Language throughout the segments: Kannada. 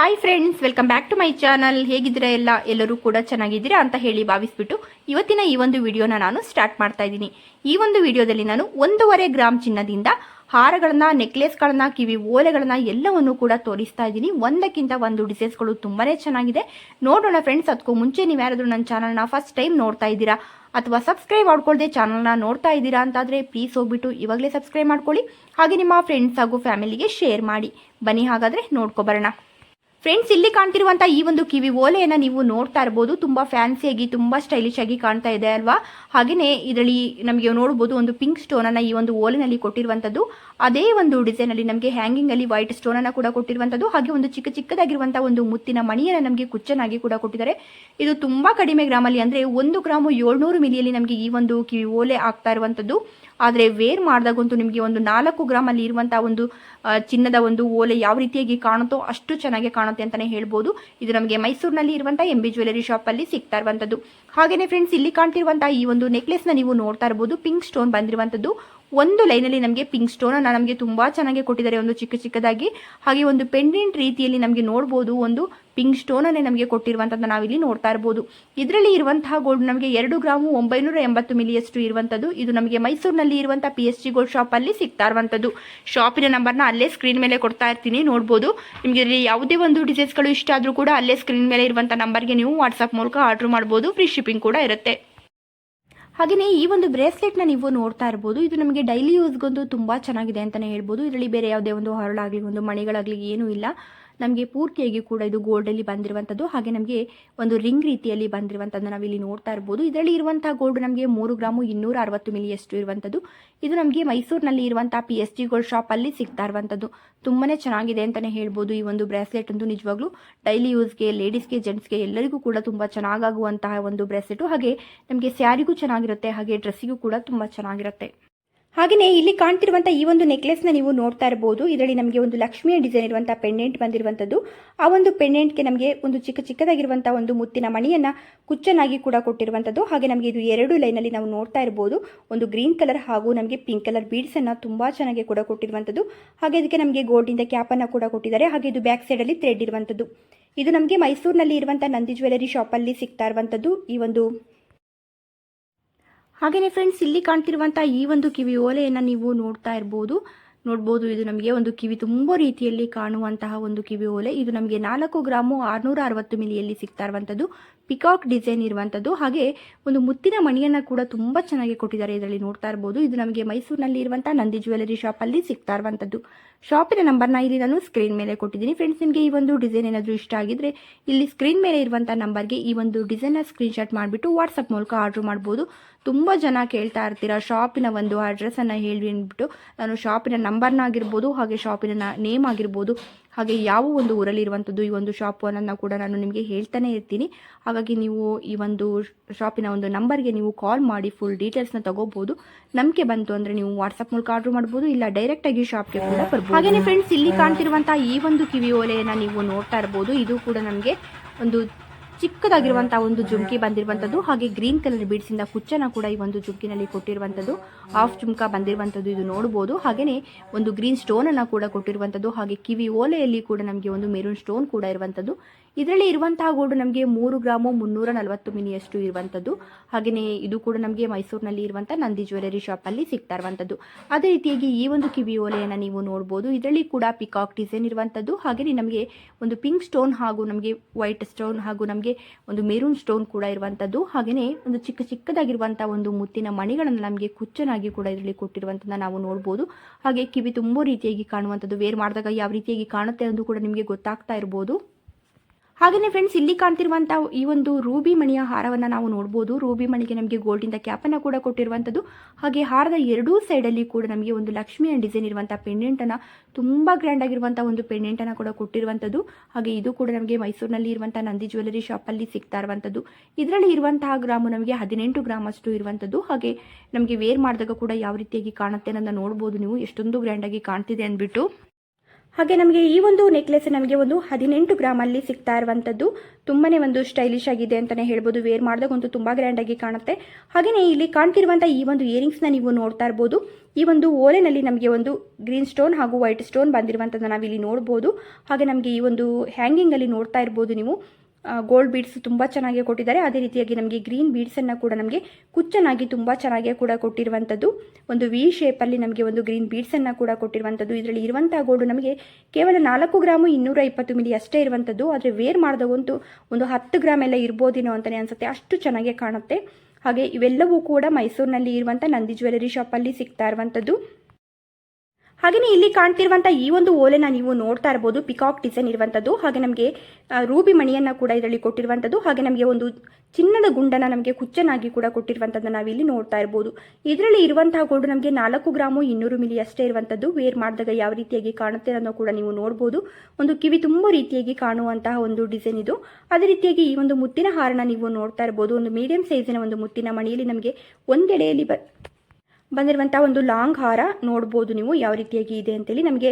Hi friends welcome back to my channel ಹೇಗಿದ್ರೆ ಎಲ್ಲ? ಎಲ್ಲರೂ ಕೂಡ ಚೆನ್ನಾಗಿದ್ದೀರಾ ಅಂತ ಹೇಳಿ ಭಾವಿಸ್ಬಿಟ್ಟು ಇವತ್ತಿನ ಈ ಒಂದು ವಿಡಿಯೋನ ನಾನು ಸ್ಟಾರ್ಟ್ ಮಾಡ್ತಾ ಇದ್ದೀನಿ. ಈ ಒಂದು ವಿಡಿಯೋದಲ್ಲಿ ನಾನು ಒಂದೂವರೆ ಗ್ರಾಮ್ ಚಿನ್ನದಿಂದ ಹಾರಗಳನ್ನ, ನೆಕ್ಲೆಸ್ಗಳನ್ನ, ಕಿವಿ ಓಲೆಗಳನ್ನ ಎಲ್ಲವನ್ನು ಕೂಡ ತೋರಿಸ್ತಾ ಇದ್ದೀನಿ. ಒಂದಕ್ಕಿಂತ ಒಂದು ಡಿಸೈನ್ಸ್ಗಳು ತುಂಬಾನೇ ಚೆನ್ನಾಗಿದೆ. ನೋಡೋಣ ಫ್ರೆಂಡ್ಸ್ ಅದಕ್ಕೂ ಮುಂಚೆ ನೀವು ಯಾರಾದರೂ ನನ್ನ ಚಾನಲ್ನ ಫಸ್ಟ್ ಟೈಮ್ ನೋಡ್ತಾ ಇದ್ದೀರಾ ಅಥವಾ ಸಬ್ಸ್ಕ್ರೈಬ್ ಮಾಡ್ಕೊಳ್ದೆ ಚಾನಲ್ನ ನೋಡ್ತಾ ಇದ್ದೀರಾ ಅಂತಾದರೆ ಪ್ಲೀಸ್ ಹೋಗ್ಬಿಟ್ಟು ಇವಾಗಲೇ ಸಬ್ಸ್ಕ್ರೈಬ್ ಮಾಡ್ಕೊಳ್ಳಿ. ಹಾಗೆ ನಿಮ್ಮ ಫ್ರೆಂಡ್ಸ್ ಹಾಗೂ ಫ್ಯಾಮಿಲಿಗೆ ಶೇರ್ ಮಾಡಿ. ಬನ್ನಿ ಹಾಗಾದರೆ ನೋಡ್ಕೊಬರೋಣ ಫ್ರೆಂಡ್ಸ್ ಇಲ್ಲಿ ಕಾಣ್ತಿರುವಂತ ಈ ಒಂದು ಕಿವಿ ಓಲೆಯನ್ನ ನೀವು ನೋಡ್ತಾ ಇರಬಹುದು ತುಂಬಾ ಫ್ಯಾನ್ಸಿ ಆಗಿ ತುಂಬಾ ಸ್ಟೈಲಿಶ್ ಆಗಿ ಕಾಣ್ತಾ ಇದೆ ಅಲ್ವಾ? ಹಾಗೇನೆ ಇದರಲ್ಲಿ ನಮಗೆ ನೋಡಬಹುದು ಒಂದು ಪಿಂಕ್ ಸ್ಟೋನ್ ಅನ್ನ ಈ ಒಂದು ಓಲೆನಲ್ಲಿ ಕೊಟ್ಟಿರುವಂತದ್ದು. ಅದೇ ಒಂದು ಡಿಸೈನ್ ಅಲ್ಲಿ ನಮಗೆ ಹ್ಯಾಂಗಿಂಗ್ ಅಲ್ಲಿ ವೈಟ್ ಸ್ಟೋನ್ ಅನ್ನ ಕೂಡ ಕೊಟ್ಟಿರುವಂತದ್ದು. ಹಾಗೆ ಒಂದು ಚಿಕ್ಕ ಚಿಕ್ಕದಾಗಿರುವಂತಹ ಒಂದು ಮುತ್ತಿನ ಮಣಿಯನ್ನ ನಮಗೆ ಕುಚ್ಚನಾಗಿ ಕೂಡ ಕೊಟ್ಟಿದ್ದಾರೆ. ಇದು ತುಂಬಾ ಕಡಿಮೆ ಗ್ರಾಮಲ್ಲಿ ಅಂದ್ರೆ ಒಂದು ಗ್ರಾಮ್ ಏಳ್ನೂರು ಮಿಲಿಯಲ್ಲಿ ನಮಗೆ ಈ ಒಂದು ಕಿವಿ ಓಲೆ ಆಗ್ತಾ ಇರುವಂತದ್ದು. ಆದರೆ ವೇರ್ ಮಾಡಿದಾಗಂತೂ ನಿಮಗೆ ಒಂದು ನಾಲ್ಕು ಗ್ರಾಮಲ್ಲಿ ಇರುವಂತಹ ಒಂದು ಚಿನ್ನದ ಒಂದು ಓಲೆ ಯಾವ ರೀತಿಯಾಗಿ ಕಾಣುತ್ತೋ ಅಷ್ಟು ಚೆನ್ನಾಗಿ ಕಾಣುತ್ತೆ ಅಂತಾನೆ ಹೇಳ್ಬೋದು. ಇದು ನಮಗೆ ಮೈಸೂರಿನಲ್ಲಿ ಇರುವಂತಹ ಎಂ ಬಿ ಜ್ಯುವೆಲರಿ ಅಲ್ಲಿ ಸಿಗ್ತಾ ಇರುವಂತದ್ದು. ಹಾಗೇನೆ ಫ್ರೆಂಡ್ಸ್ ಇಲ್ಲಿ ಕಾಣ್ತಿರುವಂತಹ ಈ ಒಂದು ನೆಕ್ಲೆಸ್ನ ನೀವು ನೋಡ್ತಾ ಇರಬಹುದು ಪಿಂಕ್ ಸ್ಟೋನ್ ಬಂದಿರುವಂತದ್ದು. ಒಂದು ಲೈನಲ್ಲಿ ನಮಗೆ ಪಿಂಕ್ ಸ್ಟೋನ್ ಅನ್ನ ನಮಗೆ ತುಂಬಾ ಚೆನ್ನಾಗಿ ಕೊಟ್ಟಿದ್ದಾರೆ. ಒಂದು ಚಿಕ್ಕ ಚಿಕ್ಕದಾಗಿ, ಹಾಗೆ ಒಂದು ಪೆಂಡೆಂಟ್ ರೀತಿಯಲ್ಲಿ ನಮಗೆ ನೋಡಬಹುದು ಒಂದು ಪಿಂಕ್ ಸ್ಟೋನ್ ಅನ್ನೇ ನಮಗೆ ಕೊಟ್ಟಿರುವಂತದ್ದು ನಾವಿಲ್ಲಿ ನೋಡ್ತಾ ಇರಬಹುದು ಇದರಲ್ಲಿ ಇರುವಂತಹ ಗೋಲ್ಡ್ ನಮಗೆ ಎರಡು ಗ್ರಾಮು ಒಂಬೈನೂರ ಎಂಬತ್ತು ಮಿಲಿಯಷ್ಟು ಇರುವಂತದ್ದು ಇದು ನಮಗೆ ಮೈಸೂರಿನಲ್ಲಿ ಇರುವಂತಹ P S G gold shop ಅಲ್ಲಿ ಸಿಗ್ತಾ ಇರುವಂತದ್ದು ಶಾಪಿನ ನಂಬರ್ನ ಅಲ್ಲೇ ಸ್ಕ್ರೀನ್ ಮೇಲೆ ಕೊಡ್ತಾ ಇರ್ತೀನಿ ನೋಡಬಹುದು ನಿಮಗೆ ಇದರಲ್ಲಿ ಯಾವುದೇ ಒಂದು ಡಿಸೈನ್ಸ್ಗಳು ಇಷ್ಟ ಆದರೂ ಕೂಡ ಅಲ್ಲೇ ಸ್ಕ್ರೀನ್ ಮೇಲೆ ಇರುವಂತಹ ನಂಬರ್ಗೆ ನೀವು ವಾಟ್ಸ್ಆಪ್ ಮೂಲಕ ಆರ್ಡರ್ ಮಾಡಬಹುದು ಫ್ರೀ ಶಿಪ್ಪಿಂಗ್ ಕೂಡ ಇರುತ್ತೆ. ಹಾಗೆಯೇ ಈ ಒಂದು ಬ್ರೇಸ್ಲೆಟ್ನ ನೀವು ನೋಡ್ತಾ ಇರ್ಬೋದು. ಇದು ನಮಗೆ ಡೈಲಿ ಯೂಸ್ಗೊಂದು ತುಂಬ ಚೆನ್ನಾಗಿದೆ ಅಂತಲೇ ಹೇಳ್ಬೋದು. ಇದರಲ್ಲಿ ಬೇರೆ ಯಾವುದೇ ಒಂದು ಹರಳಾಗಲಿ, ಒಂದು ಮಣಿಗಳಾಗಲಿ ಏನೂ ಇಲ್ಲ. ನಮಗೆ ಪೂರ್ತಿಯಾಗಿ ಕೂಡ ಇದು ಗೋಲ್ಡಲ್ಲಿ ಬಂದಿರುವಂಥದ್ದು ಹಾಗೆ ನಮಗೆ ಒಂದು ರಿಂಗ್ ರೀತಿಯಲ್ಲಿ ಬಂದಿರುವಂಥದ್ದು ನಾವಿಲ್ಲಿ ನೋಡ್ತಾ ಇರ್ಬೋದು. ಇದರಲ್ಲಿ ಇರುವಂಥ ಗೋಲ್ಡ್ ನಮಗೆ ಮೂರು ಗ್ರಾಮು ಇನ್ನೂರ ಅರವತ್ತು ಮಿಲಿಯಷ್ಟು ಇರುವಂಥದ್ದು ಇದು ನಮಗೆ ಮೈಸೂರಿನಲ್ಲಿ ಇರುವಂಥ ಪಿ ಎಸ್ ಜಿ ಗೋಲ್ಡ್ ಶಾಪಲ್ಲಿ ಸಿಗ್ತಾ ಇರುವಂಥದ್ದು ತುಂಬಾ ಚೆನ್ನಾಗಿದೆ ಅಂತಲೇ ಹೇಳ್ಬೋದು ಈ ಒಂದು ಬ್ರೇಸ್ಲೆಟ್ ಅಂತೂ ನಿಜವಾಗ್ಲೂ. ಡೈಲಿ ಯೂಸ್ಗೆ ಲೇಡೀಸ್ಗೆ ಜೆಂಟ್ಸ್ಗೆ ಎಲ್ಲರಿಗೂ ಕೂಡ ತುಂಬ ಚೆನ್ನಾಗಾಗುವಂತಹ ಒಂದು ಬ್ರೆಸ್ಲೆಟು ಹಾಗೆ ನಮಗೆ ಸ್ಯಾರಿಗೂ ಚೆನ್ನಾಗಿರುತ್ತೆ, ಹಾಗೆ ಡ್ರೆಸ್ಸಿಗೂ ಕೂಡ ತುಂಬ ಚೆನ್ನಾಗಿರುತ್ತೆ. ಹಾಗೆಯೇ ಇಲ್ಲಿ ಕಾಣ್ತಿರುವಂಥ ಈ ಒಂದು ನೆಕ್ಲೆಸ್ನ ನೀವು ನೋಡ್ತಾ ಇರಬಹುದು ಇದರಲ್ಲಿ ನಮಗೆ ಒಂದು ಲಕ್ಷ್ಮಿಯ ಡಿಸೈನ್ ಇರುವಂಥ ಪೆಂಡೆಂಟ್ ಬಂದಿರುವಂಥದ್ದು ಆ ಒಂದು ಪೆಂಡೆಂಟ್ಗೆ ನಮಗೆ ಒಂದು ಚಿಕ್ಕ ಚಿಕ್ಕದಾಗಿರುವಂಥ ಒಂದು ಮುತ್ತಿನ ಮಣಿಯನ್ನ ಕುಚ್ಚನಾಗಿ ಕೂಡ ಕೊಟ್ಟಿರುವಂಥದ್ದು ಹಾಗೆ ನಮಗೆ ಇದು ಎರಡು ಲೈನಲ್ಲಿ ನಾವು ನೋಡ್ತಾ ಇರಬಹುದು ಒಂದು ಗ್ರೀನ್ ಕಲರ್ ಹಾಗೂ ನಮಗೆ ಪಿಂಕ್ ಕಲರ್ ಬೀಡ್ಸ್ ಅನ್ನ ತುಂಬಾ ಚೆನ್ನಾಗಿ ಕೂಡ ಕೊಟ್ಟಿರುವಂಥದ್ದು ಹಾಗೆ ಇದಕ್ಕೆ ನಮಗೆ ಗೋಲ್ಡಿಂದ ಕ್ಯಾಪ್ ಅನ್ನ ಕೂಡ ಕೊಟ್ಟಿದ್ದಾರೆ. ಹಾಗೆ ಇದು ಬ್ಯಾಕ್ ಸೈಡ್ ಅಲ್ಲಿ ಥ್ರೆಡ್ ಇರುವಂಥದ್ದು ಇದು ನಮಗೆ ಮೈಸೂರಿನಲ್ಲಿ ಇರುವಂಥ ನಂದಿ ಜ್ಯುವೆಲರಿ ಶಾಪಲ್ಲಿ ಸಿಗ್ತಾ ಇರುವಂಥದ್ದು ಈ ಒಂದು ಹಾಗೆಯೇ ಫ್ರೆಂಡ್ಸ್ ಇಲ್ಲಿ ಕಾಣ್ತಿರುವಂಥ ಈ ಒಂದು ಕಿವಿ ಓಲೆಯನ್ನು ನೀವು ನೋಡ್ತಾ ಇರ್ಬೋದು. ನೋಡ್ಬೋದು, ಇದು ನಮಗೆ ಒಂದು ಕಿವಿ ತುಂಬ ರೀತಿಯಲ್ಲಿ ಕಾಣುವಂತಹ ಒಂದು ಕಿವಿ ಓಲೆ. ಇದು ನಮಗೆ ನಾಲ್ಕು ಗ್ರಾಮು ಆರುನೂರ ಅರವತ್ತು ಮಿಲಿಯಲ್ಲಿ ಸಿಗ್ತಾ ಇರುವಂಥದ್ದು ಪಿಕಾಕ್ ಡಿಸೈನ್ ಇರುವಂಥದ್ದು ಹಾಗೆ ಒಂದು ಮುತ್ತಿನ ಮಣಿಯನ್ನು ಕೂಡ ತುಂಬ ಚೆನ್ನಾಗಿ ಕೊಟ್ಟಿದ್ದಾರೆ ಇದರಲ್ಲಿ ನೋಡ್ತಾ ಇರ್ಬೋದು. ಇದು ನಮಗೆ ಮೈಸೂರಿನಲ್ಲಿ ಇರುವಂಥ ನಂದಿ ಜ್ಯುವೆಲರಿ ಶಾಪಲ್ಲಿ ಸಿಗ್ತಾ ಇರುವಂಥದ್ದು ಶಾಪಿನ ನಂಬರ್ನ ಇಲ್ಲಿ ನಾನು ಸ್ಕ್ರೀನ್ ಮೇಲೆ ಕೊಟ್ಟಿದ್ದೀನಿ. ಫ್ರೆಂಡ್ಸ್ ನಿಮಗೆ ಈ ಒಂದು ಡಿಸೈನ್ ಏನಾದರೂ ಇಷ್ಟ ಆಗಿದ್ರೆ ಇಲ್ಲಿ ಸ್ಕ್ರೀನ್ ಮೇಲೆ ಇರುವಂಥ ನಂಬರ್ಗೆ ಈ ಒಂದು ಡಿಸೈನ್ನ ಸ್ಕ್ರೀನ್ಶಾಟ್ ಮಾಡಿಬಿಟ್ಟು ವಾಟ್ಸಪ್ ಮೂಲಕ ಆರ್ಡರ್ ಮಾಡ್ಬೋದು. ತುಂಬ ಜನ ಕೇಳ್ತಾ ಇರ್ತೀರಾ ಶಾಪಿನ ಒಂದು ಅಡ್ರೆಸ್ಸನ್ನು ಹೇಳಿ ಅಂದ್ಬಿಟ್ಟು ನಾನು ಶಾಪಿನ ನಂಬರ್ನ ಆಗಿರ್ಬೋದು, ಹಾಗೆ ಶಾಪಿನ ನೇಮ್ ಆಗಿರ್ಬೋದು. ಹಾಗೆ ಯಾವ ಒಂದು ಊರಲ್ಲಿರುವಂಥದ್ದು, ಈ ಒಂದು ಶಾಪು ಅನ್ನೋದನ್ನ ಕೂಡ ನಾನು ನಿಮಗೆ ಹೇಳ್ತಾನೆ ಇರ್ತೀನಿ. ಹಾಗಾಗಿ ನೀವು ಈ ಒಂದು ಶಾಪಿನ ಒಂದು ನಂಬರ್ಗೆ ನೀವು ಕಾಲ್ ಮಾಡಿ ಫುಲ್ ಡೀಟೇಲ್ಸ್ನ ತಗೋಬಹುದು ನಂಬಿಕೆ ಬಂತು ಅಂದರೆ ನೀವು ವಾಟ್ಸಪ್ ಮೂಲಕ ಆರ್ಡರ್ ಮಾಡ್ಬೋದು, ಇಲ್ಲ ಡೈರೆಕ್ಟಾಗಿ ಶಾಪ್ಗೆ ಕೂಡ ಬರ್ಬೋದು. ಹಾಗೆಯೇ ಫ್ರೆಂಡ್ಸ್ ಇಲ್ಲಿ ಕಾಣ್ತಿರುವಂಥ ಈ ಒಂದು ಕಿವಿ ಓಲೆಯನ್ನ ನೀವು ನೋಡ್ತಾ ಇರ್ಬೋದು. ಇದು ಕೂಡ ನಮಗೆ ಒಂದು ಚಿಕ್ಕದಾಗಿರುವಂತಹ ಒಂದು ಜುಮ್ಕಿ ಬಂದಿರುವಂತದ್ದು, ಹಾಗೆ ಗ್ರೀನ್ ಕಲರ್ ಬೀಡ್ಸ್ ಇಂದ ಕುಚ್ಚನ ಕೂಡ ಈ ಒಂದು ಜುಮ್ಕಿನಲ್ಲಿ ಕೊಟ್ಟಿರುವಂತದ್ದು ಹಾಫ್ ಜುಮ್ಕಾ ಬಂದಿರುವಂತದ್ದು ಇದು ನೋಡಬಹುದು ಹಾಗೇನೆ ಒಂದು ಗ್ರೀನ್ ಸ್ಟೋನ್ ಅನ್ನ ಕೂಡ ಕೊಟ್ಟಿರುವಂತದ್ದು, ಹಾಗೆ ಕಿವಿ ಓಲೆಯಲ್ಲಿ ಕೂಡ ನಮಗೆ ಒಂದು ಮೆರೂನ್ ಸ್ಟೋನ್ ಕೂಡ ಇರುವಂಥದ್ದು ಇದರಲ್ಲಿ ಇರುವಂತಹ ಗೋಲ್ಡ್ ನಮಗೆ ಮೂರು ಗ್ರಾಮು ಮುನ್ನೂರ ನಲವತ್ತು ಮಿನಿಯಷ್ಟು ಇರುವಂಥದ್ದು. ಹಾಗೆಯೇ ಇದು ಕೂಡ ನಮಗೆ ಮೈಸೂರಿನಲ್ಲಿ ಇರುವಂಥ ನಂದಿ ಜ್ಯುವೆಲರಿ ಶಾಪಲ್ಲಿ ಸಿಗ್ತಾ ಇರುವಂಥದ್ದು. ಅದೇ ರೀತಿಯಾಗಿ ಈ ಒಂದು ಕಿವಿ ಓಲೆಯನ್ನು ನೀವು ನೋಡ್ಬೋದು. ಇದರಲ್ಲಿ ಕೂಡ ಪಿಕಾಕ್ ಡಿಸೈನ್ ಇರುವಂಥದ್ದು. ಹಾಗೆಯೇ ನಮಗೆ ಒಂದು ಪಿಂಕ್ ಸ್ಟೋನ್ ಹಾಗೂ ನಮಗೆ ವೈಟ್ ಸ್ಟೋನ್ ಹಾಗೂ ನಮಗೆ ಒಂದು ಮೆರೂನ್ ಸ್ಟೋನ್ ಕೂಡ ಇರುವಂಥದ್ದು. ಹಾಗೆಯೇ ಒಂದು ಚಿಕ್ಕ ಚಿಕ್ಕದಾಗಿರುವಂಥ ಒಂದು ಮುತ್ತಿನ ಮಣಿಗಳನ್ನು ನಮಗೆ ಕುಚ್ಚನಾಗಿ ಕೂಡ ಇದರಲ್ಲಿ ಕೊಟ್ಟಿರುವಂಥದ್ದನ್ನು ನಾವು ನೋಡ್ಬೋದು. ಹಾಗೆ ಕಿವಿ ತುಂಬ ರೀತಿಯಾಗಿ ಕಾಣುವಂಥದ್ದು. ವೇರ್ ಮಾಡಿದಾಗ ಯಾವ ರೀತಿಯಾಗಿ ಕಾಣುತ್ತೆ ಅಂದು ಕೂಡ ನಿಮಗೆ ಗೊತ್ತಾಗ್ತಾ ಇರ್ಬೋದು. ಹಾಗೆಯೇ ಫ್ರೆಂಡ್ಸ್ ಇಲ್ಲಿ ಕಾಣ್ತಿರುವಂಥ ಈ ಒಂದು ರೂಬಿ ಮಣಿಯ ಹಾರವನ್ನು ನಾವು ನೋಡಬಹುದು ರೂಬಿ ಮಣಿಗೆ ನಮಗೆ ಗೋಲ್ಡಿಂದ ಕ್ಯಾಪನ್ನು ಕೂಡ ಕೊಟ್ಟಿರುವಂಥದ್ದು ಹಾಗೆ ಹಾರದ ಎರಡೂ ಸೈಡಲ್ಲಿ ಕೂಡ ನಮಗೆ ಒಂದು ಲಕ್ಷ್ಮಿಯ ಡಿಸೈನ್ ಇರುವಂಥ ಪೆಂಡೆಂಟನ್ನು ತುಂಬ ಗ್ರ್ಯಾಂಡ್ ಆಗಿರುವಂಥ ಒಂದು ಪೆಂಡೆಂಟನ್ನು ಕೂಡ ಕೊಟ್ಟಿರುವಂಥದ್ದು ಹಾಗೆ ಇದು ಕೂಡ ನಮಗೆ ಮೈಸೂರಿನಲ್ಲಿ ಇರುವಂಥ ನಂದಿ ಜ್ಯುವೆಲರಿ ಶಾಪಲ್ಲಿ ಸಿಗ್ತಾ ಇರುವಂಥದ್ದು ಇದರಲ್ಲಿ ಇರುವಂತಹ ಗ್ರಾಮು ನಮಗೆ ಹದಿನೆಂಟು ಗ್ರಾಮ್ ಅಷ್ಟು ಇರುವಂಥದ್ದು ಹಾಗೆ ನಮಗೆ ವೇರ್ ಮಾಡಿದಾಗ ಕೂಡ ಯಾವ ರೀತಿಯಾಗಿ ಕಾಣುತ್ತೆ ಅನ್ನೋದನ್ನ ನೋಡಬಹುದು ನೀವು. ಎಷ್ಟೊಂದು ಗ್ರ್ಯಾಂಡಾಗಿ ಕಾಣ್ತಿದೆ ಅಂದ್ಬಿಟ್ಟು. ಹಾಗೆ ನಮಗೆ ಈ ಒಂದು ನೆಕ್ಲೆಸ್ ನಮಗೆ ಒಂದು ಹದಿನೆಂಟು ಗ್ರಾಮಲ್ಲಿ ಸಿಗ್ತಾ ಇರುವಂಥದ್ದು ತುಂಬಾನೇ ಒಂದು ಸ್ಟೈಲಿಶ್ ಆಗಿದೆ ಅಂತಾನೆ ಹೇಳ್ಬೋದು. ವೇರ್ ಮಾಡಿದಾಗಂತೂ ಗ್ರ್ಯಾಂಡ್ ಗ್ರ್ಯಾಂಡಾಗಿ ಕಾಣುತ್ತೆ. ಹಾಗೆಯೇ ಇಲ್ಲಿ ಕಾಣ್ತಿರುವಂಥ ಈ ಒಂದು ಇಯರಿಂಗ್ಸ್ನ ನೀವು ನೋಡ್ತಾ ಇರ್ಬೋದು. ಈ ಒಂದು ಓಲೆನಲ್ಲಿ ನಮಗೆ ಒಂದು ಗ್ರೀನ್ ಸ್ಟೋನ್ ಹಾಗೂ ವೈಟ್ ಸ್ಟೋನ್ ಬಂದಿರುವಂಥದ್ದು ನಾವಿಲ್ಲಿ ನೋಡ್ಬೋದು. ಹಾಗೆ ನಮಗೆ ಈ ಒಂದು ಹ್ಯಾಂಗಿಂಗ್ ಅಲ್ಲಿ ನೋಡ್ತಾ ಇರ್ಬೋದು ನೀವು. ಗೋಲ್ಡ್ ಬೀಡ್ಸ್ ತುಂಬ ಚೆನ್ನಾಗಿ ಕೊಟ್ಟಿದ್ದಾರೆ. ಅದೇ ರೀತಿಯಾಗಿ ನಮಗೆ ಗ್ರೀನ್ ಬೀಡ್ಸನ್ನು ಕೂಡ ನಮಗೆ ಕುಚ್ಚನಾಗಿ ತುಂಬ ಚೆನ್ನಾಗಿ ಕೂಡ ಕೊಟ್ಟಿರುವಂಥದ್ದು ಒಂದು ವಿ ಶೇಪಲ್ಲಿ ನಮಗೆ ಒಂದು ಗ್ರೀನ್ ಬೀಡ್ಸನ್ನು ಕೂಡ ಕೊಟ್ಟಿರುವಂಥದ್ದು ಇದರಲ್ಲಿ ಇರುವಂಥ ಗೋಲ್ಡ್ ನಮಗೆ ಕೇವಲ ನಾಲ್ಕು ಗ್ರಾಮು ಇನ್ನೂರ ಇಪ್ಪತ್ತು ಮಿಲಿ ಅಷ್ಟೇ ಇರುವಂಥದ್ದು ಆದರೆ ವೇರ್ ಮಾಡಿದಾಗಂತೂ ಒಂದು ಹತ್ತು ಗ್ರಾಮ್ ಎಲ್ಲ ಇರ್ಬೋದೇನೋ ಅಂತಲೇ ಅನಿಸುತ್ತೆ. ಅಷ್ಟು ಚೆನ್ನಾಗಿ ಕಾಣುತ್ತೆ. ಹಾಗೆ ಇವೆಲ್ಲವೂ ಕೂಡ ಮೈಸೂರಿನಲ್ಲಿ ಇರುವಂಥ ನಂದಿ ಜ್ಯುವೆಲರಿ ಶಾಪಲ್ಲಿ ಸಿಗ್ತಾ ಇರುವಂಥದ್ದು ಹಾಗೆಯೇ ಇಲ್ಲಿ ಕಾಣ್ತಿರುವಂಥ ಈ ಒಂದು ಓಲೆನ ನೀವು ನೋಡ್ತಾ ಇರ್ಬೋದು ಪಿಕಾಕ್ ಡಿಸೈನ್ ಇರುವಂಥದ್ದು ಹಾಗೆ ನಮಗೆ ರೂಬಿ ಮಣಿಯನ್ನು ಕೂಡ ಇದರಲ್ಲಿ ಕೊಟ್ಟಿರುವಂಥದ್ದು ಹಾಗೆ ನಮಗೆ ಒಂದು ಚಿನ್ನದ ಗುಂಡನ ನಮಗೆ ಕುಚ್ಚನಾಗಿ ಕೂಡ ಕೊಟ್ಟಿರುವಂಥದ್ದನ್ನು ನಾವಿಲ್ಲಿ ನೋಡ್ತಾ ಇರ್ಬೋದು. ಇದರಲ್ಲಿ ಇರುವಂತಹ ಗೋಲ್ಡ್ ನಮಗೆ ನಾಲ್ಕು ಗ್ರಾಮು ಇನ್ನೂರು ಮಿಲಿ ಅಷ್ಟೇ ಇರುವಂಥದ್ದು ವೇರ್ ಮಾಡಿದಾಗ ಯಾವ ರೀತಿಯಾಗಿ ಕಾಣುತ್ತೆ ಅನ್ನೋ ಕೂಡ ನೀವು ನೋಡ್ಬೋದು. ಒಂದು ಕಿವಿ ತುಂಬ ರೀತಿಯಾಗಿ ಕಾಣುವಂತಹ ಒಂದು ಡಿಸೈನ್ ಇದು. ಅದೇ ರೀತಿಯಾಗಿ ಈ ಒಂದು ಮುತ್ತಿನ ಹಾರನ ನೀವು ನೋಡ್ತಾ ಇರ್ಬೋದು. ಒಂದು ಮೀಡಿಯಂ ಸೈಜಿನ ಒಂದು ಮುತ್ತಿನ ಮಣಿಯಲ್ಲಿ ನಮಗೆ ಒಂದೆಡೆಯಲ್ಲಿ ಬ ಬಂದಿರುವಂಥ ಒಂದು ಲಾಂಗ್ ಹಾರ ನೋಡ್ಬೋದು ನೀವು ಯಾವ ರೀತಿಯಾಗಿ ಇದೆ ಅಂತೇಳಿ ನಮಗೆ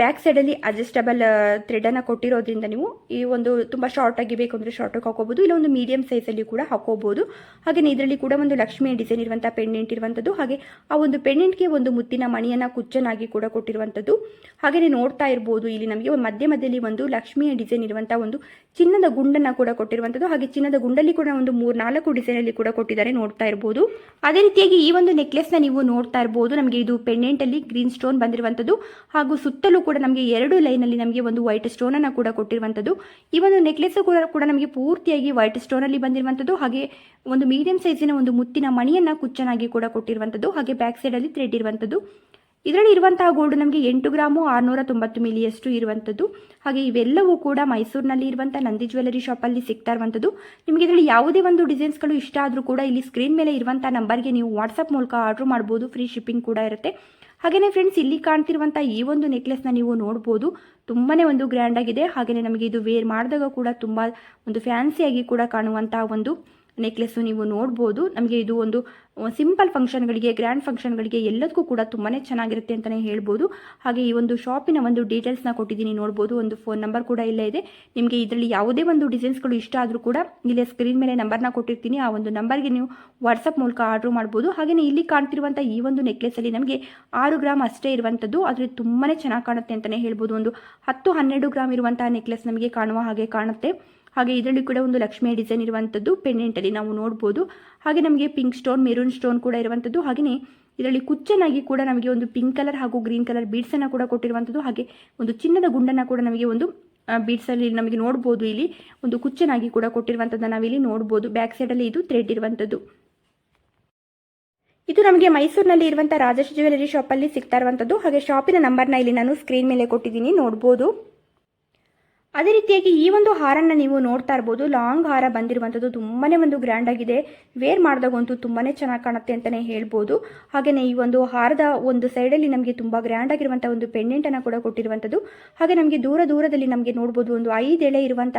ಬ್ಯಾಕ್ ಸೈಡಲ್ಲಿ ಅಡ್ಜಸ್ಟಬಲ್ ಥ್ರೆಡನ್ನು ಕೊಟ್ಟಿರೋದ್ರಿಂದ ನೀವು ಈ ಒಂದು ತುಂಬ ಶಾರ್ಟಾಗಿ ಬೇಕು ಅಂದರೆ ಶಾರ್ಟಾಗಿ ಹಾಕೋಬೋದು ಇಲ್ಲ ಒಂದು ಮೀಡಿಯಂ ಸೈಜಲ್ಲಿ ಕೂಡ ಹಾಕೋಬೋದು ಹಾಗೆಯೇ ಇದರಲ್ಲಿ ಕೂಡ ಒಂದು ಲಕ್ಷ್ಮಿಯ ಡಿಸೈನ್ ಇರುವಂಥ ಪೆಂಡೆಂಟ್ ಇರುವಂಥದ್ದು ಹಾಗೆ ಆ ಒಂದು ಪೆಂಡೆಂಟ್ಗೆ ಒಂದು ಮುತ್ತಿನ ಮಣಿಯನ್ನು ಕುಚ್ಚನಾಗಿ ಕೂಡ ಕೊಟ್ಟಿರುವಂಥದ್ದು ಹಾಗೆಯೇ ನೋಡ್ತಾ ಇರ್ಬೋದು ಇಲ್ಲಿ ನಮಗೆ ಮಧ್ಯ ಮಧ್ಯದಲ್ಲಿ ಒಂದು ಲಕ್ಷ್ಮಿಯ ಡಿಸೈನ್ ಇರುವಂಥ ಒಂದು ಚಿನ್ನದ ಗುಂಡನ್ನು ಕೂಡ ಕೊಟ್ಟಿರುವಂಥದ್ದು ಹಾಗೆ ಚಿನ್ನದ ಗುಂಡಲ್ಲಿ ಕೂಡ ಒಂದು ಮೂರು ನಾಲ್ಕು ಡಿಸೈನಲ್ಲಿ ಕೂಡ ಕೊಟ್ಟಿದ್ದಾರೆ ನೋಡ್ತಾ ಇರ್ಬೋದು. ಅದೇ ರೀತಿಯಾಗಿ ಈ ಒಂದು ನೆಕ್ಲೆಸ್ನ ನೀವು ನೋಡ್ತಾ ಇರ್ಬೋದು, ನಮಗೆ ಇದು ಪೆಂಡೆಂಟಲ್ಲಿ ಗ್ರೀನ್ ಸ್ಟೋನ್ ಬಂದಿರುವಂಥದ್ದು. ಹಾಗೂ ಸುತ್ತಲೂ ಕೂಡ ನಮಗೆ ಎರಡು ಲೈನಲ್ಲಿ ನಮಗೆ ಒಂದು ವೈಟ್ ಸ್ಟೋನನ್ನು ಕೂಡ ಕೊಟ್ಟಿರುವಂಥದ್ದು. ಈ ಒಂದು ನೆಕ್ಲೆಸ್ ಕೂಡ ಕೂಡ ನಮಗೆ ಪೂರ್ತಿಯಾಗಿ ವೈಟ್ ಸ್ಟೋನಲ್ಲಿ ಬಂದಿರುವಂಥದ್ದು. ಹಾಗೆ ಒಂದು ಮೀಡಿಯಂ ಸೈಜಿನ ಒಂದು ಮುತ್ತಿನ ಮಣಿಯನ್ನು ಕುಚ್ಚನಾಗಿ ಕೂಡ ಕೊಟ್ಟಿರುವಂಥದ್ದು. ಹಾಗೆ ಬ್ಯಾಕ್ ಸೈಡಲ್ಲಿ ಥ್ರೆಡ್ ಇರುವಂಥದ್ದು. ಇದರಲ್ಲಿ ಇರುವಂತಹ ಗೋಲ್ಡ್ ನಮಗೆ ಎಂಟು ಗ್ರಾಮು ಆರುನೂರ ತೊಂಬತ್ತು ಮಿಲಿಯಷ್ಟು ಇರುವಂಥದ್ದು. ಹಾಗೆ ಇವೆಲ್ಲವೂ ಕೂಡ ಮೈಸೂರಿನಲ್ಲಿ ಇರುವಂಥ ನಂದಿ ಜ್ಯುವೆಲರಿ ಶಾಪಲ್ಲಿ ಸಿಗ್ತಾ ಇರುವಂಥದ್ದು. ನಿಮಗೆ ಇದರಲ್ಲಿ ಯಾವುದೇ ಒಂದು ಡಿಸೈನ್ಸ್ಗಳು ಇಷ್ಟ ಆದರೂ ಕೂಡ ಇಲ್ಲಿ ಸ್ಕ್ರೀನ್ ಮೇಲೆ ಇರುವಂಥ ನಂಬರ್ಗೆ ನೀವು ವಾಟ್ಸಪ್ ಮೂಲಕ ಆರ್ಡರ್ ಮಾಡ್ಬೋದು. ಫ್ರೀ ಶಿಪ್ಪಿಂಗ್ ಕೂಡ ಇರುತ್ತೆ. ಹಾಗೆಯೇ ಫ್ರೆಂಡ್ಸ್ ಇಲ್ಲಿ ಕಾಣ್ತಿರುವಂಥ ಈ ಒಂದು ನೆಕ್ಲೆಸ್ನ ನೀವು ನೋಡ್ಬೋದು. ತುಂಬಾ ಒಂದು ಗ್ರ್ಯಾಂಡ್ ಆಗಿದೆ. ಹಾಗೆಯೇ ನಮಗೆ ಇದು ವೇರ್ ಮಾಡಿದಾಗ ಕೂಡ ತುಂಬ ಒಂದು ಫ್ಯಾನ್ಸಿಯಾಗಿ ಕೂಡ ಕಾಣುವಂಥ ಒಂದು ನೆಕ್ಲೆಸ್ಸು ನೀವು ನೋಡ್ಬೋದು. ನಮಗೆ ಇದು ಒಂದು ಸಿಂಪಲ್ ಫಂಕ್ಷನ್ಗಳಿಗೆ ಗ್ರ್ಯಾಂಡ್ ಫಂಕ್ಷನ್ಗಳಿಗೆ ಎಲ್ಲದಕ್ಕೂ ಕೂಡ ತುಂಬಾ ಚೆನ್ನಾಗಿರುತ್ತೆ ಅಂತಲೇ ಹೇಳ್ಬೋದು. ಹಾಗೆ ಈ ಒಂದು ಶಾಪಿನ ಒಂದು ಡೀಟೇಲ್ಸ್ನ ಕೊಟ್ಟಿದ್ದೀನಿ ನೋಡ್ಬೋದು. ಒಂದು ಫೋನ್ ನಂಬರ್ ಕೂಡ ಇಲ್ಲೇ ಇದೆ. ನಿಮಗೆ ಇದರಲ್ಲಿ ಯಾವುದೇ ಒಂದು ಡಿಸೈನ್ಸ್ಗಳು ಇಷ್ಟ ಆದರೂ ಕೂಡ ಇಲ್ಲೇ ಸ್ಕ್ರೀನ್ ಮೇಲೆ ನಂಬರ್ನ ಕೊಟ್ಟಿರ್ತೀನಿ. ಆ ಒಂದು ನಂಬರ್ಗೆ ನೀವು ವಾಟ್ಸಪ್ ಮೂಲಕ ಆರ್ಡ್ರ್ ಮಾಡ್ಬೋದು. ಹಾಗೆಯೇ ಇಲ್ಲಿ ಕಾಣ್ತಿರುವಂಥ ಈ ಒಂದು ನೆಕ್ಲೆಸಲ್ಲಿ ನಮಗೆ ಆರು ಗ್ರಾಮ್ ಅಷ್ಟೇ ಇರುವಂಥದ್ದು ಆದರೆ ತುಂಬಾ ಚೆನ್ನಾಗಿ ಕಾಣುತ್ತೆ ಅಂತಲೇ ಹೇಳ್ಬೋದು. ಒಂದು ಹತ್ತು ಹನ್ನೆರಡು ಗ್ರಾಮ್ ಇರುವಂತಹ ನೆಕ್ಲೆಸ್ ನಮಗೆ ಕಾಣುವ ಹಾಗೆ ಕಾಣುತ್ತೆ. ಹಾಗೆ ಇದರಲ್ಲಿ ಕೂಡ ಒಂದು ಲಕ್ಷ್ಮಿಯ ಡಿಸೈನ್ ಇರುವಂಥದ್ದು ಪೆಂಡೆಂಟಲ್ಲಿ ನಾವು ನೋಡ್ಬೋದು. ಹಾಗೆ ನಮಗೆ ಪಿಂಕ್ ಸ್ಟೋನ್ ಮೆರೂನ್ ಸ್ಟೋನ್ ಕೂಡ ಇರುವಂಥದ್ದು ಹಾಗೆಯೇ ಇದರಲ್ಲಿ ಕುಚ್ಚನಾಗಿ ಕೂಡ ನಮಗೆ ಒಂದು ಪಿಂಕ್ ಕಲರ್ ಹಾಗೂ ಗ್ರೀನ್ ಕಲರ್ ಬೀಡ್ಸನ್ನು ಕೂಡ ಕೊಟ್ಟಿರುವಂಥದ್ದು ಹಾಗೆ ಒಂದು ಚಿನ್ನದ ಗುಂಡನ್ನು ಕೂಡ ನಮಗೆ ಒಂದು ಬೀಡ್ಸಲ್ಲಿ ನಮಗೆ ನೋಡ್ಬೋದು ಇಲ್ಲಿ. ಒಂದು ಕುಚ್ಚನಾಗಿ ಕೂಡ ಕೊಟ್ಟಿರುವಂಥದ್ದನ್ನು ನಾವಿಲ್ಲಿ ನೋಡ್ಬೋದು. ಬ್ಯಾಕ್ ಸೈಡಲ್ಲಿ ಇದು ಥ್ರೆಡ್ ಇರುವಂಥದ್ದು ಇದು ನಮಗೆ ಮೈಸೂರಿನಲ್ಲಿ ಇರುವಂಥ ರಾಜೇಶ್ ಜ್ಯುವೆಲರಿ ಶಾಪಲ್ಲಿ ಸಿಗ್ತಾ ಇರುವಂಥದ್ದು ಹಾಗೆ ಶಾಪಿನ ನಂಬರ್ನ ಇಲ್ಲಿ ನಾನು ಸ್ಕ್ರೀನ್ ಮೇಲೆ ಕೊಟ್ಟಿದ್ದೀನಿ. ನೋಡ್ಬೋದು. ಅದೇ ರೀತಿಯಾಗಿ ಈ ಒಂದು ಹಾರನ್ನು ನೀವು ನೋಡ್ತಾ ಇರ್ಬೋದು. ಲಾಂಗ್ ಹಾರ ಬಂದಿರುವಂಥದ್ದು ತುಂಬಾ ಒಂದು ಗ್ರ್ಯಾಂಡ್ ಆಗಿದೆ. ವೇರ್ ಮಾಡಿದಾಗಂತೂ ತುಂಬಾ ಚೆನ್ನಾಗಿ ಕಾಣುತ್ತೆ ಅಂತಲೇ ಹೇಳ್ಬೋದು. ಹಾಗೆಯೇ ಈ ಒಂದು ಹಾರದ ಒಂದು ಸೈಡಲ್ಲಿ ನಮಗೆ ತುಂಬ ಗ್ರ್ಯಾಂಡ್ ಆಗಿರುವಂಥ ಒಂದು ಪೆಂಡೆಂಟನ್ನು ಕೂಡ ಕೊಟ್ಟಿರುವಂಥದ್ದು. ಹಾಗೆ ನಮಗೆ ದೂರ ದೂರದಲ್ಲಿ ನಮಗೆ ನೋಡ್ಬೋದು ಒಂದು ಐದು ಎಳೆ ಇರುವಂಥ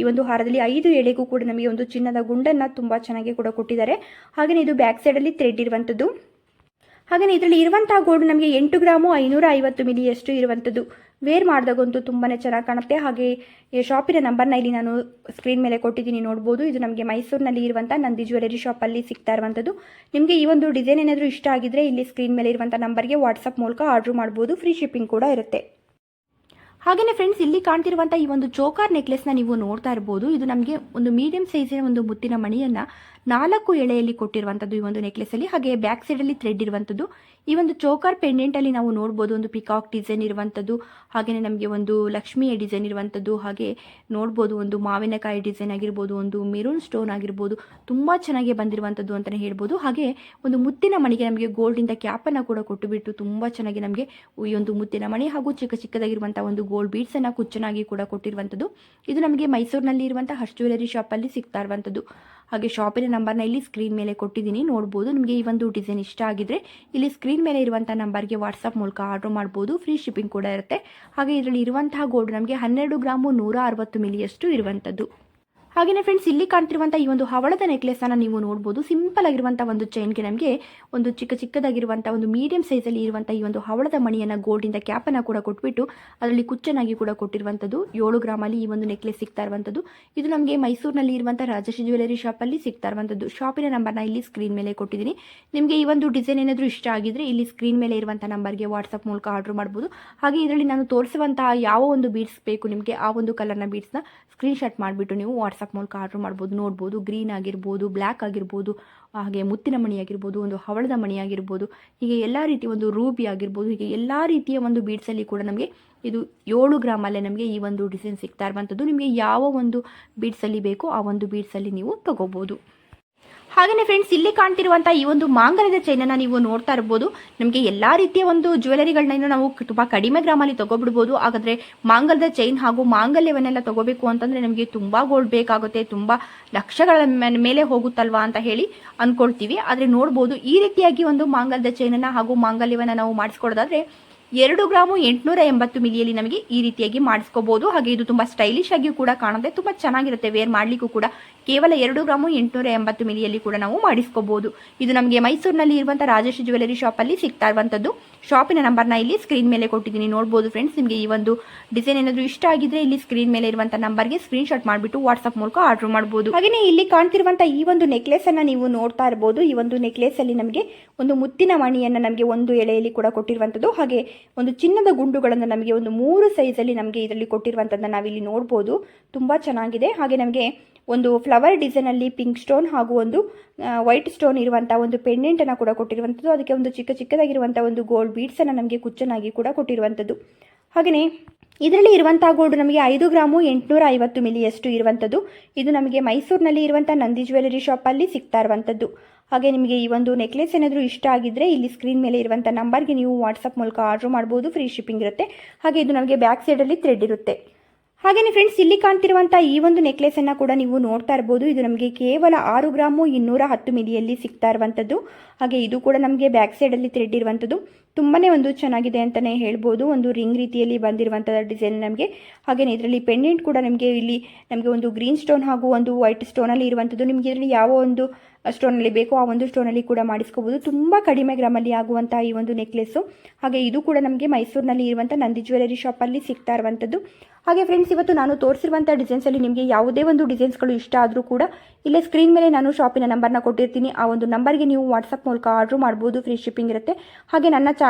ಈ ಒಂದು ಹಾರದಲ್ಲಿ ಐದು ಎಳೆಗೂ ಕೂಡ ನಮಗೆ ಒಂದು ಚಿನ್ನದ ಗುಂಡನ್ನು ತುಂಬ ಚೆನ್ನಾಗಿ ಕೂಡ ಕೊಟ್ಟಿದ್ದಾರೆ. ಹಾಗೆಯೇ ಇದು ಬ್ಯಾಕ್ ಸೈಡಲ್ಲಿ ಥ್ರೆಡ್ ಇರುವಂಥದ್ದು. ಹಾಗೆಯೇ ಇದರಲ್ಲಿ ಇರುವಂತಹ ಗೋಲ್ಡ್ ನಮಗೆ ಎಂಟು ಗ್ರಾಮು ಐನೂರ ಐವತ್ತು ಮಿಲಿಯಷ್ಟು ಇರುವಂಥದ್ದು. ವೇರ್ ಮಾಡಿದಾಗಂತೂ ತುಂಬಾ ಚೆನ್ನಾಗಿ ಕಾಣುತ್ತೆ. ಹಾಗೆ ಶಾಪಿನ ನಂಬರ್ನ ಇಲ್ಲಿ ನಾನು ಸ್ಕ್ರೀನ್ ಮೇಲೆ ಕೊಟ್ಟಿದ್ದೀನಿ, ನೋಡ್ಬೋದು. ಇದು ನಮಗೆ ಮೈಸೂರಿನಲ್ಲಿ ಇರುವಂಥ ನಂದಿ ಜ್ಯುವೆಲರಿ ಶಾಪಲ್ಲಿ ಸಿಗ್ತಾ ಇರುವಂಥದ್ದು. ನಿಮಗೆ ಈ ಒಂದು ಡಿಸೈನ್ ಏನಾದರೂ ಇಷ್ಟ ಆಗಿದ್ರೆ ಇಲ್ಲಿ ಸ್ಕ್ರೀನ್ ಮೇಲೆ ಇರುವಂಥ ನಂಬರ್ಗೆ ವಾಟ್ಸಪ್ ಮೂಲಕ ಆರ್ಡ್ರ್ ಮಾಡ್ಬೋದು. ಫ್ರೀ ಶಿಪ್ಪಿಂಗ್ ಕೂಡ ಇರುತ್ತೆ. ಹಾಗೆಯೇ ಫ್ರೆಂಡ್ಸ್ ಇಲ್ಲಿ ಕಾಣ್ತಿರುವಂಥ ಈ ಒಂದು ಚೋಕಾರ್ ನೆಕ್ಲೆಸ್ನ ನೀವು ನೋಡ್ತಾ ಇರ್ಬೋದು. ಇದು ನಮಗೆ ಒಂದು ಮೀಡಿಯಂ ಸೈಜಿನ ಒಂದು ಮುತ್ತಿನ ಮಣಿಯನ್ನು ನಾಲ್ಕು ಎಳೆಯಲ್ಲಿ ಕೊಟ್ಟಿರುವಂಥದ್ದು ಈ ಒಂದು ನೆಕ್ಲೆಸಲ್ಲಿ ಹಾಗೆ ಬ್ಯಾಕ್ ಸೈಡ್ ಅಲ್ಲಿ ಥ್ರೆಡ್ ಇರುವಂಥದ್ದು ಈ ಒಂದು ಚೋಕರ್ ಪೆಂಡೆಂಟ್ ಅಲ್ಲಿ ನಾವು ನೋಡ್ಬೋದು ಒಂದು ಪಿಕಾಕ್ ಡಿಸೈನ್ ಇರುವಂಥದ್ದು ಹಾಗೆಯೇ ನಮಗೆ ಒಂದು ಲಕ್ಷ್ಮಿಯ ಡಿಸೈನ್ ಇರುವಂಥದ್ದು ಹಾಗೆ ನೋಡ್ಬೋದು ಒಂದು ಮಾವಿನಕಾಯಿ ಡಿಸೈನ್ ಆಗಿರ್ಬೋದು, ಒಂದು ಮೆರೂನ್ ಸ್ಟೋನ್ ಆಗಿರ್ಬೋದು, ತುಂಬ ಚೆನ್ನಾಗಿ ಬಂದಿರುವಂಥದ್ದು ಅಂತಲೇ ಹೇಳ್ಬೋದು. ಹಾಗೆ ಒಂದು ಮುತ್ತಿನ ಮಣಿಗೆ ನಮಗೆ ಗೋಲ್ಡಿಂದ ಕ್ಯಾಪನ್ನು ಕೂಡ ಕೊಟ್ಟುಬಿಟ್ಟು ತುಂಬ ಚೆನ್ನಾಗಿ ನಮಗೆ ಈ ಒಂದು ಮುತ್ತಿನ ಮಣಿ ಹಾಗೂ ಚಿಕ್ಕ ಚಿಕ್ಕದಾಗಿರುವಂಥ ಒಂದು ಗೋಲ್ಡ್ ಬೀಡ್ಸನ್ನು ಕುಚ್ಚನಾಗಿ ಕೂಡ ಕೊಟ್ಟಿರುವಂಥದ್ದು ಇದು ನಮಗೆ ಮೈಸೂರಿನಲ್ಲಿ ಇರುವಂಥ ಹರ್ಷ್ ಜ್ಯುವೆಲರಿ ಶಾಪಲ್ಲಿ ಸಿಗ್ತಾ ಇರುವಂಥದ್ದು ಹಾಗೆ ಶಾಪಿನ ನಂಬರ್ನ ಇಲ್ಲಿ ಸ್ಕ್ರೀನ್ ಮೇಲೆ ಕೊಟ್ಟಿದ್ದೀನಿ. ನೋಡ್ಬೋದು ನಿಮಗೆ ಈ ಒಂದು ಡಿಸೈನ್ ಇಷ್ಟ ಆಗಿದ್ರೆ ಇಲ್ಲಿ ಸ್ಕ್ರೀನ್ ಮೇಲೆ ಇರುವಂಥ ನಂಬರ್ಗೆ ವಾಟ್ಸಪ್ ಮೂಲಕ ಆರ್ಡರ್ ಮಾಡ್ಬೋದು. ಫ್ರೀ ಶಿಪ್ಪಿಂಗ್ ಕೂಡ ಇರುತ್ತೆ. ಹಾಗೆ ಇದರಲ್ಲಿ ಇರುವಂತಹ ಗೋಲ್ಡ್ ನಮಗೆ ಹನ್ನೆರಡು ಗ್ರಾಮು ನೂರ ಅರವತ್ತು ಮಿಲಿಯಷ್ಟು ಇರುವಂಥದ್ದು ಹಾಗೆಯೇ ಫ್ರೆಂಡ್ಸ್ ಇಲ್ಲಿ ಕಾಣ್ತಿರುವಂಥ ಈ ಒಂದು ಹವಳದ ನೆಕ್ಲೆಸನ್ನು ನೀವು ನೋಡ್ಬೋದು. ಸಿಂಪಲ್ ಆಗಿರುವಂಥ ಒಂದು ಚೈನ್ಗೆ ನಮಗೆ ಒಂದು ಚಿಕ್ಕ ಚಿಕ್ಕದಾಗಿರುವಂಥ ಒಂದು ಮೀಡಿಯಂ ಸೈಜಲ್ಲಿ ಇರುವಂಥ ಈ ಒಂದು ಹವಳದ ಮಣಿಯನ್ನು ಗೋಲ್ಡಿಂದ ಕ್ಯಾಪನ್ನು ಕೂಡ ಕೊಟ್ಬಿಟ್ಟು ಅದರಲ್ಲಿ ಕುಚ್ಚನಾಗಿ ಕೂಡ ಕೊಟ್ಟಿರುವಂಥದ್ದು ಏಳು ಗ್ರಾಮಲ್ಲಿ ಈ ಒಂದು ನೆಕ್ಲೆಸ್ ಸಿಗ್ತಾ ಇರುವಂಥದ್ದು ಇದು ನಮಗೆ ಮೈಸೂರಿನಲ್ಲಿ ಇರುವಂಥ ರಾಜಶ್ರೀ ಜ್ಯುವೆಲರಿ ಶಾಪಲ್ಲಿ ಸಿಗ್ತಾ ಇರುವಂಥದ್ದು ಶಾಪಿನ ನಂಬರ್ನ ಇಲ್ಲಿ ಸ್ಕ್ರೀನ್ ಮೇಲೆ ಕೊಟ್ಟಿದ್ದೀನಿ. ನಿಮಗೆ ಈ ಒಂದು ಡಿಸೈನ್ ಏನಾದರೂ ಇಷ್ಟ ಆಗಿದ್ರೆ ಇಲ್ಲಿ ಸ್ಕ್ರೀನ್ ಮೇಲೆ ಇರುವಂಥ ನಂಬರ್ಗೆ ವಾಟ್ಸಪ್ ಮೂಲಕ ಆರ್ಡರ್ ಮಾಡ್ಬೋದು. ಹಾಗೆ ಇದರಲ್ಲಿ ನಾನು ತೋರಿಸುವಂತಹ ಯಾವ ಒಂದು ಬೀಡ್ಸ್ ಬೇಕು ನಿಮಗೆ ಆ ಒಂದು ಕಲರ್ನ ಬೀಡ್ಸ್ನ ಸ್ಕ್ರೀನ್ಶಾಟ್ ಮಾಡಿಬಿಟ್ಟು ನೀವು ವಾಟ್ಸಪ್ ಮೂಲಕ ಆರ್ಡರ್ ಮಾಡ್ಬೋದು, ನೋಡ್ಬೋದು ಗ್ರೀನ್ ಆಗಿರ್ಬೋದು ಬ್ಲ್ಯಾಕ್ ಆಗಿರ್ಬೋದು, ಹಾಗೆ ಮುತ್ತಿನ ಮಣಿ ಆಗಿರ್ಬೋದು, ಒಂದು ಹವಳದ ಮಣಿ ಆಗಿರ್ಬೋದು, ಹೀಗೆ ಎಲ್ಲ ರೀತಿಯ ಒಂದು ರೂಬಿ ಆಗಿರ್ಬೋದು, ಹೀಗೆ ಎಲ್ಲ ರೀತಿಯ ಒಂದು ಬೀಡ್ಸಲ್ಲಿ ಕೂಡ ನಮಗೆ ಇದು ಏಳು ಗ್ರಾಮಲ್ಲೇ ನಮಗೆ ಈ ಒಂದು ಡಿಸೈನ್ ಸಿಗ್ತಾ ಇರುವಂಥದ್ದು ನಿಮಗೆ ಯಾವ ಒಂದು ಬೀಡ್ಸಲ್ಲಿ ಬೇಕೋ ಆ ಒಂದು ಬೀಡ್ಸಲ್ಲಿ ನೀವು ತಗೋಬೋದು. ಹಾಗೆಯೇ ಫ್ರೆಂಡ್ಸ್ ಇಲ್ಲಿ ಕಾಣ್ತಿರುವಂಥ ಈ ಒಂದು ಮಾಂಗಲ್ಯದ ಚೈನನ್ನು ನೀವು ನೋಡ್ತಾ ಇರ್ಬೋದು. ನಮಗೆ ಎಲ್ಲಾ ರೀತಿಯ ಒಂದು ಜ್ಯುವೆಲರಿಗಳನ್ನ ನಾವು ತುಂಬಾ ಕಡಿಮೆ ಗ್ರಾಮಲ್ಲಿ ತಗೊಬಿಡ್ಬೋದು. ಹಾಗಾದ್ರೆ ಮಾಂಗಲ್ಯದ ಚೈನ್ ಹಾಗೂ ಮಾಂಗಲ್ಯವನ್ನೆಲ್ಲ ತಗೋಬೇಕು ಅಂತಂದ್ರೆ ನಮಗೆ ತುಂಬಾ ಗೋಲ್ಡ್ ಬೇಕಾಗುತ್ತೆ, ತುಂಬಾ ಲಕ್ಷಗಳ ಮೇಲೆ ಹೋಗುತ್ತಲ್ವಾ ಅಂತ ಹೇಳಿ ಅಂದ್ಕೊಳ್ತೀವಿ ಆದ್ರೆ ನೋಡ್ಬೋದು, ಈ ರೀತಿಯಾಗಿ ಒಂದು ಮಾಂಗಲ್ಯದ ಚೈನನ್ನು ಹಾಗೂ ಮಾಂಗಲ್ಯವನ್ನ ನಾವು ಮಾಡಿಸ್ಕೊಡೋದಾದ್ರೆ ಎರಡು ಗ್ರಾಮು ಎಂಟುನೂರ ಎಂಬತ್ತು ಮಿಲಿಯಲ್ಲಿ ನಮಗೆ ಈ ರೀತಿಯಾಗಿ ಮಾಡಿಸ್ಕೋಬಹುದು ಹಾಗೆ ಇದು ತುಂಬಾ ಸ್ಟೈಲಿಶ್ ಆಗಿಯೂ ಕೂಡ ಕಾಣುತ್ತೆ, ತುಂಬಾ ಚೆನ್ನಾಗಿರುತ್ತೆ ವೇರ್ ಮಾಡ್ಲಿಕ್ಕೂ ಕೂಡ. ಕೇವಲ ಎರಡು ಗ್ರಾಮು ಎಂಟುನೂರ ಎಂಬತ್ತು ಮಿಲಿಯಲ್ಲಿ ಕೂಡ ನಾವು ಮಾಡಿಸ್ಕೋಬಹುದು ಇದು ನಮಗೆ ಮೈಸೂರಿನಲ್ಲಿ ಇರುವಂಥ ರಾಜೇಶ್ ಜ್ಯುವೆಲರಿ ಶಾಪಲ್ಲಿ ಸಿಗ್ತಾ ಇರುವಂಥದ್ದು ಶಾಪಿನ ನಂಬರ್ನ ಇಲ್ಲಿ ಸ್ಕ್ರೀನ್ ಮೇಲೆ ಕೊಟ್ಟಿದ್ದೀನಿ. ನೋಡಬಹುದು ಫ್ರೆಂಡ್ಸ್ ನಿಮಗೆ ಈ ಒಂದು ಡಿಸೈನ್ ಏನಾದರೂ ಇಷ್ಟ ಆಗಿದ್ರೆ ಇಲ್ಲಿ ಸ್ಕ್ರೀನ್ ಮೇಲೆ ಇರುವಂಥ ನಂಬರ್ಗೆ ಸ್ಕ್ರೀನ್ಶಾಟ್ ಮಾಡಿಬಿಟ್ಟು ವಾಟ್ಸ್ಆಪ್ ಮೂಲಕ ಆರ್ಡರ್ ಮಾಡಬಹುದು ಹಾಗೆಯೇ ಇಲ್ಲಿ ಕಾಣ್ತಿರುವಂತಹ ಈ ಒಂದು ನೆಕ್ಲೆಸ್ ಅನ್ನ ನೀವು ನೋಡ್ತಾ ಇರಬಹುದು ಈ ಒಂದು ನೆಕ್ಲೆಸ್ ಅಲ್ಲಿ ನಮಗೆ ಒಂದು ಮುತ್ತಿನ ಮಣಿಯನ್ನು ನಮಗೆ ಒಂದು ಎಳೆಯಲ್ಲಿ ಕೂಡ ಕೊಟ್ಟಿರುವಂತದ್ದು. ಹಾಗೆ ಒಂದು ಚಿನ್ನದ ಗುಂಡುಗಳನ್ನು ನಮಗೆ ಒಂದು ಮೂರು ಸೈಜಲ್ಲಿ ನಮಗೆ ಇದರಲ್ಲಿ ಕೊಟ್ಟಿರುವಂಥದ್ದನ್ನು ನಾವಿಲ್ಲಿ ನೋಡ್ಬೋದು. ತುಂಬ ಚೆನ್ನಾಗಿದೆ. ಹಾಗೆ ನಮಗೆ ಒಂದು ಫ್ಲವರ್ ಡಿಸೈನಲ್ಲಿ ಪಿಂಕ್ ಸ್ಟೋನ್ ಹಾಗೂ ಒಂದು ವೈಟ್ ಸ್ಟೋನ್ ಇರುವಂಥ ಒಂದು ಪೆಂಡೆಂಟನ್ನು ಕೂಡ ಕೊಟ್ಟಿರುವಂಥದ್ದು. ಅದಕ್ಕೆ ಒಂದು ಚಿಕ್ಕ ಚಿಕ್ಕದಾಗಿರುವಂಥ ಒಂದು ಗೋಲ್ಡ್ ಬೀಡ್ಸನ್ನು ನಮಗೆ ಕುಚ್ಚನಾಗಿ ಕೂಡ ಕೊಟ್ಟಿರುವಂಥದ್ದು. ಹಾಗೆಯೇ ಇದರಲ್ಲಿ ಇರುವಂಥ ಗೋಲ್ಡ್ ನಮಗೆ ಐದು ಗ್ರಾಮು ಎಂಟುನೂರ ಐವತ್ತು ಮಿಲಿಯಷ್ಟು ಇರುವಂಥದ್ದು. ಇದು ನಮಗೆ ಮೈಸೂರಿನಲ್ಲಿ ಇರುವಂಥ ನಂದಿ ಜ್ಯುವೆಲರಿ ಶಾಪಲ್ಲಿ ಸಿಗ್ತಾ ಇರುವಂಥದ್ದು. ಹಾಗೆ ನಿಮಗೆ ಈ ಒಂದು ನೆಕ್ಲೆಸ್ ಏನಾದರೂ ಇಷ್ಟ ಆಗಿದ್ದರೆ ಇಲ್ಲಿ ಸ್ಕ್ರೀನ್ ಮೇಲೆ ಇರುವಂಥ ನಂಬರ್ಗೆ ನೀವು ವಾಟ್ಸಪ್ ಮೂಲಕ ಆರ್ಡರ್ ಮಾಡ್ಬೋದು. ಫ್ರೀ ಶಿಪ್ಪಿಂಗ್ ಇರುತ್ತೆ. ಹಾಗೆ ಇದು ನಮಗೆ ಬ್ಯಾಕ್ ಸೈಡಲ್ಲಿ ಥ್ರೆಡ್ ಇರುತ್ತೆ. ಹಾಗೆಯೇ ಫ್ರೆಂಡ್ಸ್ ಇಲ್ಲಿ ಕಾಣ್ತಿರುವಂಥ ಈ ಒಂದು ನೆಕ್ಲೆಸನ್ನು ಕೂಡ ನೀವು ನೋಡ್ತಾ ಇರ್ಬೋದು. ಇದು ನಮಗೆ ಕೇವಲ ಆರು ಗ್ರಾಮು ಇನ್ನೂರ ಹತ್ತು ಮಿಲಿಯಲ್ಲಿ ಸಿಗ್ತಾ ಇರುವಂಥದ್ದು ಹಾಗೆ ಇದು ಕೂಡ ನಮಗೆ ಬ್ಯಾಕ್ ಸೈಡಲ್ಲಿ ಥ್ರೆಡ್ ಇರುವಂಥದ್ದು ತುಂಬಾ ಒಂದು ಚೆನ್ನಾಗಿದೆ ಅಂತಲೇ ಹೇಳ್ಬೋದು. ಒಂದು ರಿಂಗ್ ರೀತಿಯಲ್ಲಿ ಬಂದಿರುವಂಥ ಡಿಸೈನ್ ನಮಗೆ. ಹಾಗೆಯೇ ಇದರಲ್ಲಿ ಪೆಂಡೆಂಟ್ ಕೂಡ ನಿಮಗೆ ಇಲ್ಲಿ ನಮಗೆ ಒಂದು ಗ್ರೀನ್ ಸ್ಟೋನ್ ಹಾಗೂ ಒಂದು ವೈಟ್ ಸ್ಟೋನಲ್ಲಿ ಇರುವಂಥದ್ದು. ನಿಮಗೆ ಇದರಲ್ಲಿ ಯಾವ ಒಂದು ಸ್ಟೋನಲ್ಲಿ ಬೇಕೋ ಆ ಒಂದು ಸ್ಟೋನಲ್ಲಿ ಕೂಡ ಮಾಡಿಸ್ಕೋಬೋದು. ತುಂಬ ಕಡಿಮೆ ಗ್ರಾಮಲ್ಲಿ ಆಗುವಂಥ ಈ ಒಂದು ನೆಕ್ಲೆಸ್ಸು. ಹಾಗೆ ಇದು ಕೂಡ ನಮಗೆ ಮೈಸೂರಿನಲ್ಲಿ ಇರುವಂಥ ನಂದಿ ಜ್ಯುವೆಲರಿ ಶಾಪಲ್ಲಿ ಸಿಗ್ತಾ ಇರುವಂಥದ್ದು. ಹಾಗೆ ಫ್ರೆಂಡ್ಸ್, ಇವತ್ತು ನಾನು ತೋರಿಸಿರುವಂಥ ಡಿಸೈನ್ಸಲ್ಲಿ ನಿಮಗೆ ಯಾವುದೇ ಒಂದು ಡಿಸೈನ್ಸ್ಗಳು ಇಷ್ಟ ಆದರೂ ಕೂಡ ಇಲ್ಲೇ ಸ್ಕ್ರೀನ್ ಮೇಲೆ ನಾನು ಶಾಪಿನ ನಂಬರ್ನ ಕೊಟ್ಟಿರ್ತೀನಿ. ಆ ಒಂದು ನಂಬರ್ಗೆ ನೀವು ವಾಟ್ಸಪ್ ಮೂಲಕ ಆರ್ಡ್ರ್ ಮಾಡ್ಬೋದು. ಫ್ರೀ ಶಿಪ್ಪಿಂಗ್ ಇರುತ್ತೆ. ಹಾಗೆ ನನ್ನ ಚಾನಲ್